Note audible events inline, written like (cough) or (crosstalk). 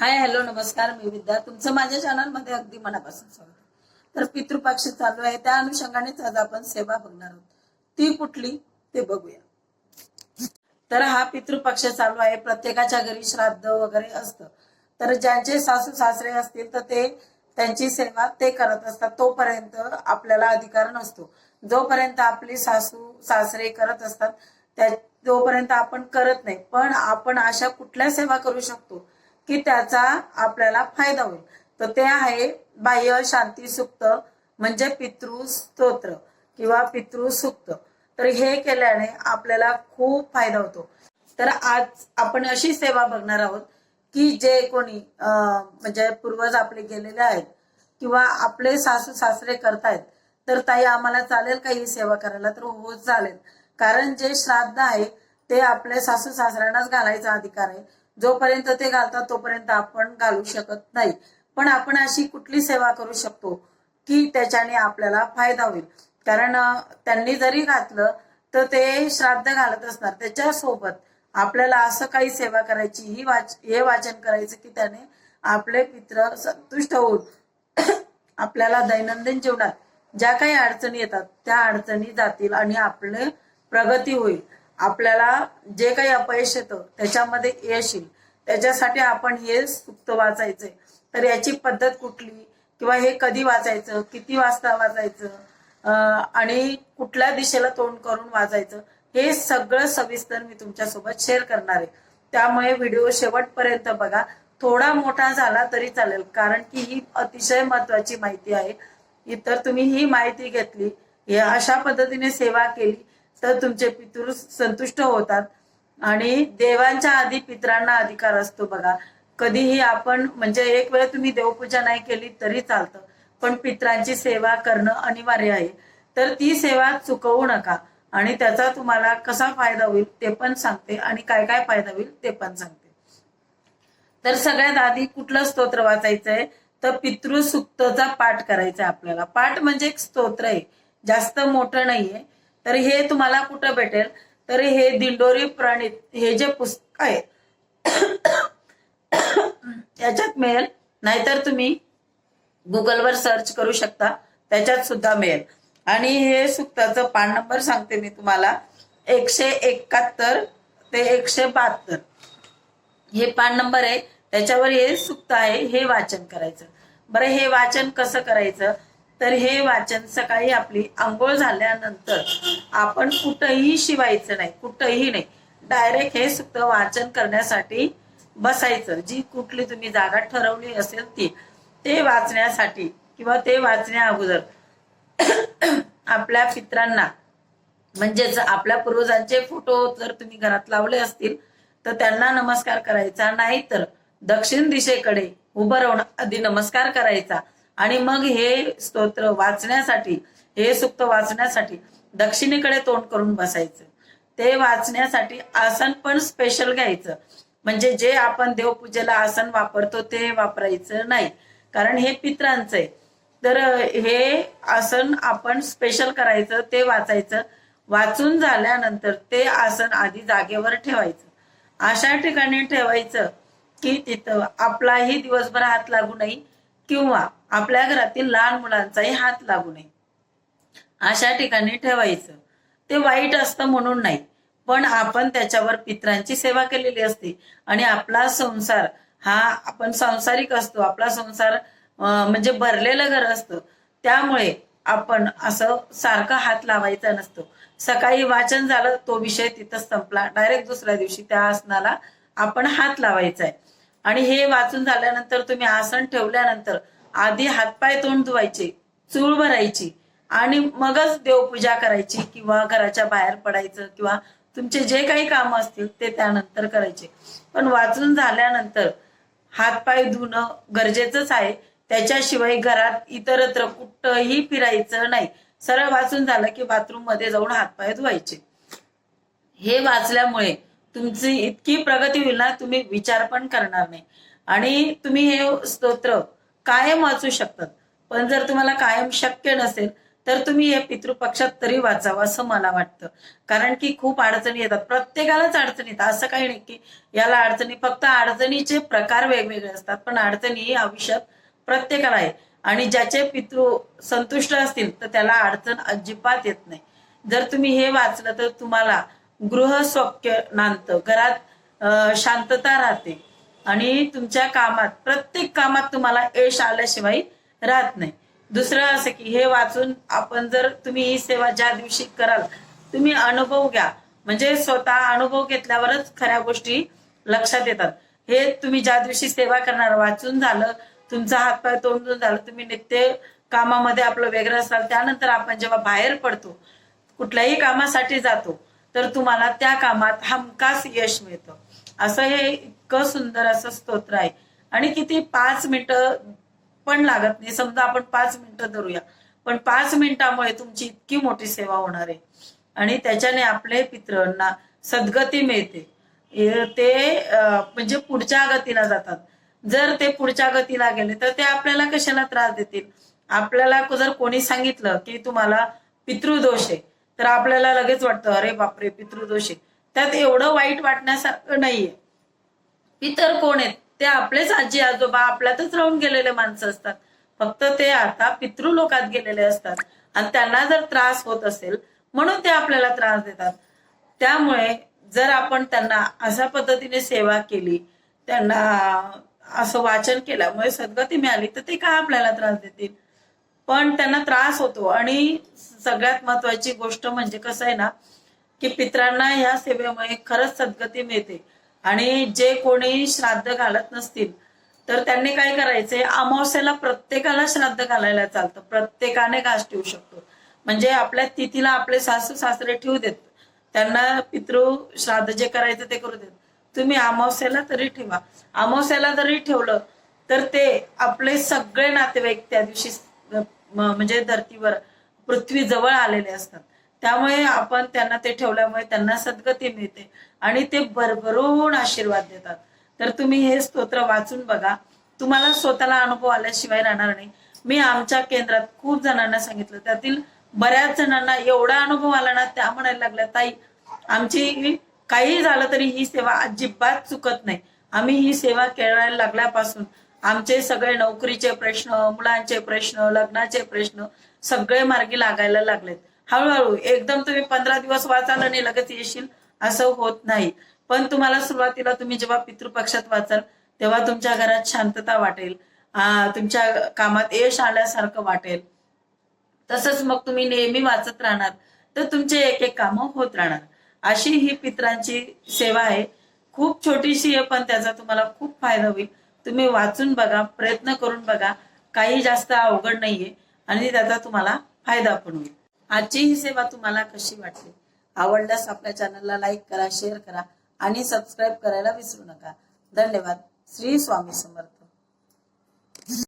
Hi hello नमस्कार मी विद्या. तुमचं माझ्या चॅनलमध्ये अगदी मनापासून स्वागत. तर पितृपक्ष चालू आहे. त्या अनुषंगानेच आज आपण सेवा बघणार आहोत. ती कुठली ते बघूया. तर हा पितृपक्ष चालू आहे. प्रत्येकाच्या घरी श्राद्ध वगैरे असतं. तर ज्यांचे सासू सासरे असतील तर ते त्यांची सेवा ते करत असतात. तोपर्यंत आपल्याला अधिकार नसतो. जोपर्यंत आपली सासू सासरे करत असतात त्या जोपर्यंत आपण करत नाही. पण आपण अशा कुठल्या सेवा करू शकतो? की त्याचा आपल्याला फायदा होईल. तर ते आहे बाह्य शांती सुक्त म्हणजे पितृ स्तोत्र किंवा पितृ सुक्त तर हे केल्याने आपल्याला खूप फायदा होतो. तर आज आपण अशी सेवा बघणार आहोत की जे कोणी म्हणजे पूर्वज आपले गेलेले आहेत किंवा आपले सासू सासरे करतायत तर ताई आम्हाला चालेल का ही सेवा करायला? तर हो चालेल. कारण जे श्राद्ध आहे ते आपल्या सासू सासऱ्यांनाच घालायचा अधिकार आहे. जोपर्यंत ते घालतात तोपर्यंत आपण घालू शकत नाही. पण आपण अशी कुठली सेवा करू शकतो की त्याच्याने आपल्याला फायदा होईल? कारण त्यांनी जरी घातलं तर ते श्राद्ध घालत असणार. त्याच्यासोबत आपल्याला असं काही सेवा करायची ही वाच हे वाचन करायचं की त्याने आपले पित्र संतुष्ट होऊन (clears throat) आपल्याला दैनंदिन जीवनात ज्या काही अडचणी येतात त्या अडचणी जातील आणि आपले प्रगती होईल. आपल्याला जे काही अपयश येतं त्याच्यामध्ये यश येईल. त्याच्यासाठी आपण हे सुक्त वाचायचंय. तर याची पद्धत कुठली? किंवा हे कधी वाचायचं? किती वाजता वाचायचं? आणि कुठल्या दिशेला तोंड करून वाचायचं? हे सगळं सविस्तर मी तुमच्यासोबत शेअर करणार आहे. त्यामुळे व्हिडिओ शेवटपर्यंत बघा. थोडा मोठा झाला तरी चालेल कारण की ही अतिशय महत्वाची माहिती आहे. इतर तुम्ही ही माहिती घेतली. अशा पद्धतीने सेवा केली. तर तुमचे पितृ संतुष्ट होतात. आणि देवांच्या आधी पित्रांना अधिकार असतो बघा. कधीही आपण म्हणजे एक वेळ तुम्ही देवपूजा नाही केली तरी चालतं. पण पित्रांची सेवा करणं अनिवार्य आहे. तर ती सेवा चुकवू नका. आणि त्याचा तुम्हाला कसा फायदा होईल ते पण सांगते. आणि काय काय फायदा होईल ते पण सांगते. तर सगळ्यात आधी कुठलं स्तोत्र वाचायचंय? तर पितृसुक्तचा पाठ करायचा आहे आपल्याला. पाठ म्हणजे एक स्तोत्र आहे. जास्त मोठं नाहीये. तर हे तुम्हाला कुठं भेटेल? तर हे दिंडोरी प्रणित हे जे पुस्तक आहे याच्यात मिळेल. नाहीतर तुम्ही गुगलवर सर्च करू शकता त्याच्यात सुद्धा मिळेल. आणि हे सुक्ताचं पान नंबर सांगते मी तुम्हाला. एकशे एकाहत्तर ते एकशे बहात्तर. हे पान नंबर आहे त्याच्यावर हे सुक्त आहे हे वाचन करायचं. बरं हे वाचन कसं करायचं? तर हे वाचन सकाळी आपली आंघोळ झाल्यानंतर आपण कुठंही शिवायचं नाही कुठंही नाही. डायरेक्ट हे सुक्त वाचन करण्यासाठी बसायचं. जी कुठली तुम्ही जागा ठरवली असेल ती ते वाचण्यासाठी किंवा ते वाचण्या अगोदर (clears throat) आपल्या पित्रांना म्हणजेच आपल्या पूर्वजांचे फोटो जर तुम्ही घरात लावले असतील तर त्यांना नमस्कार करायचा. नाही तर दक्षिण दिशेकडे उभं राहून आधी नमस्कार करायचा. आणि मग हे स्तोत्र वाचण्यासाठी हे सुक्त वाचण्यासाठी दक्षिणेकडे तोंड करून बसायचं. ते वाचण्यासाठी आसन पण स्पेशल घ्यायचं. म्हणजे जे आपण देवपूजेला आसन वापरतो ते वापरायचं नाही. कारण हे पित्रांचं आहे. तर हे आसन आपण स्पेशल करायचं ते वाचायचं. वाचून झाल्यानंतर ते आसन आधी जागेवर ठेवायचं. अशा ठिकाणी ठेवायचं की तिथं आपलाही दिवसभर हात लागू नये किंवा आपल्या घरातील लहान मुलांचाही हात लागू नये. अशा ठिकाणी ठेवायचं. ते वाईट असतं म्हणून नाही पण आपण त्याच्यावर पित्रांची सेवा केलेली असते आणि आपला संसार हा आपण सांसारिक असतो आपला संसार म्हणजे भरलेलं घर असतं. त्यामुळे आपण असं सारखं हात लावायचा नसतो. सकाळी वाचन झालं तो विषय तिथंच संपला. डायरेक्ट दुसऱ्या दिवशी त्या आसनाला आपण हात लावायचा आहे आणि हे वाचून झाल्यानंतर तुम्ही आसन ठेवल्यानंतर आधी हातपाय तोंड धुवायचे चूळ भरायची आणि मगच देवपूजा करायची किंवा घराच्या बाहेर पडायचं किंवा तुमचे जे काही काम असतील ते त्यानंतर करायचे. पण वाचून झाल्यानंतर हातपाय धुणं गरजेचंच आहे. त्याच्याशिवाय घरात इतरत्र कुठंही फिरायचं नाही. सरळ वाचून झालं की बाथरूममध्ये जाऊन हातपाय धुवायचे. हे वाचल्यामुळे तुमची इतकी प्रगती होईल ना तुम्ही विचार पण करणार नाही. आणि तुम्ही हे स्तोत्र कायम वाचू शकतात. पण जर तुम्हाला कायम शक्य नसेल तर तुम्ही हे पितृपक्षात तरी वाचावं असं मला वाटतं. कारण की खूप अडचणी येतात. प्रत्येकालाच अडचणी येतात. असं काही नाही की याला अडचणी फक्त अडचणीचे प्रकार वेगवेगळे असतात. पण अडचणी ही आयुष्यात प्रत्येकाला आहे आणि ज्याचे पितृ संतुष्ट असतील तर त्याला अडचण अजिबात येत नाही. जर तुम्ही हे वाचलं तर तुम्हाला गृह सौख्य नांदतं घरात शांतता राहते. आणि तुमच्या कामात प्रत्येक कामात तुम्हाला यश आल्याशिवाय राहत नाही. दुसरं असं की हे वाचून आपण जर तुम्ही ही सेवा ज्या दिवशी कराल तुम्ही अनुभव घ्या. म्हणजे स्वतः अनुभव घेतल्यावरच खऱ्या गोष्टी लक्षात येतात. हे तुम्ही ज्या दिवशी सेवा करणार वाचून झालं तुमचा हातपाय तोंडून झालं तुम्ही नित्य कामामध्ये आपलं वेगळं असाल त्यानंतर आपण जेव्हा बाहेर पडतो कुठल्याही कामासाठी जातो तर तुम्हाला त्या कामात हमखास यश मिळतं. असं हे इतकं सुंदर असं स्तोत्र आहे. आणि किती पाच मिनिटं पण लागत नाही. समजा आपण पाच मिनिटं धरूया. पण पाच मिनिटामुळे तुमची इतकी मोठी सेवा होणार आहे. आणि त्याच्याने आपले पितरांना सद्गती मिळते. ते म्हणजे पुढच्या गतीला जातात. जर ते पुढच्या गतीला गेले तर ते आपल्याला कशाला त्रास देतील? आपल्याला जर कोणी सांगितलं की तुम्हाला पितृदोष आहे तर आपल्याला लगेच वाटतं अरे बापरे पितृदोष आहे त्यात एवढं वाईट वाटण्यासारखं नाहीये. पितर कोण आहेत? ते आपलेच आजी आजोबा आपल्यातच राहून गेलेले माणसं असतात. फक्त ते आता पितृलोकात गेलेले असतात. आणि त्यांना जर त्रास होत असेल म्हणून ते आपल्याला त्रास देतात. त्यामुळे जर आपण त्यांना अशा पद्धतीने सेवा केली त्यांना असं वाचन केल्यामुळे सद्गती मिळाली तर ते का आपल्याला त्रास देतील? पण त्यांना त्रास होतो. आणि सगळ्यात महत्वाची गोष्ट म्हणजे कसं आहे ना की पित्रांना ह्या सेवेमुळे खरंच सद्गती मिळते. आणि जे कोणी श्राद्ध घालत नसतील तर त्यांनी काय करायचंय? अमावस्याला प्रत्येकाला श्राद्ध घालायला चालतं. प्रत्येकाने घास ठेवू शकतो. म्हणजे आपल्या तिथीला आपले सासू सासरे ठेवू देत. त्यांना पितृ श्राद्ध जे करायचं ते करू देत. तुम्ही अमावस्याला तरी ठेवा. अमावस्याला जरी ठेवलं तर ते आपले सगळे नातेवाईक त्या दिवशी म्हणजे धर्तीवर पृथ्वी जवळ आलेले असतात. त्यामुळे आपण त्यांना ते ठेवल्यामुळे त्यांना सद्गती मिळते आणि ते भरभरून आशीर्वाद देतात. तर तुम्ही हे स्तोत्र वाचून बघा. तुम्हाला स्वतःला अनुभव आल्याशिवाय राहणार नाही. मी आमच्या केंद्रात खूप जणांना सांगितलं. त्यातील बऱ्याच जणांना एवढा अनुभव आला ना त्या म्हणायला लागल्या ताई आमची काही झालं तरी ही सेवा अजिबात चुकत नाही. आम्ही ही सेवा करायला लागल्यापासून आमचे सगळे नोकरीचे प्रश्न मुलांचे प्रश्न लग्नाचे प्रश्न सगळे मार्गी लागायला लागलेत. हळूहळू एकदम तुम्ही पंधरा दिवस वाचाल आणि लगेच येशील असं होत नाही. पण तुम्हाला सुरुवातीला तुम्ही जेव्हा पितृपक्षात वाचाल तेव्हा तुमच्या घरात शांतता वाटेल. तुमच्या कामात यश आल्यासारखं वाटेल. तसंच मग तुम्ही नेहमी वाचत राहणार तर तुमचे एक एक कामं होत राहणार. अशी ही पित्रांची सेवा आहे. खूप छोटीशी आहे पण त्याचा तुम्हाला खूप फायदा होईल. तुम्ही वाचून बघा प्रयत्न करून बघा. काही जास्त अवघड नाहीये आणि त्याचा तुम्हाला फायदा पण होईल. आजची ही सेवा तुम्हाला कशी वाटली? आवडल्यास आपल्या चॅनलला लाईक करा शेअर करा आणि सबस्क्राईब करायला विसरू नका. धन्यवाद. श्री स्वामी समर्थ.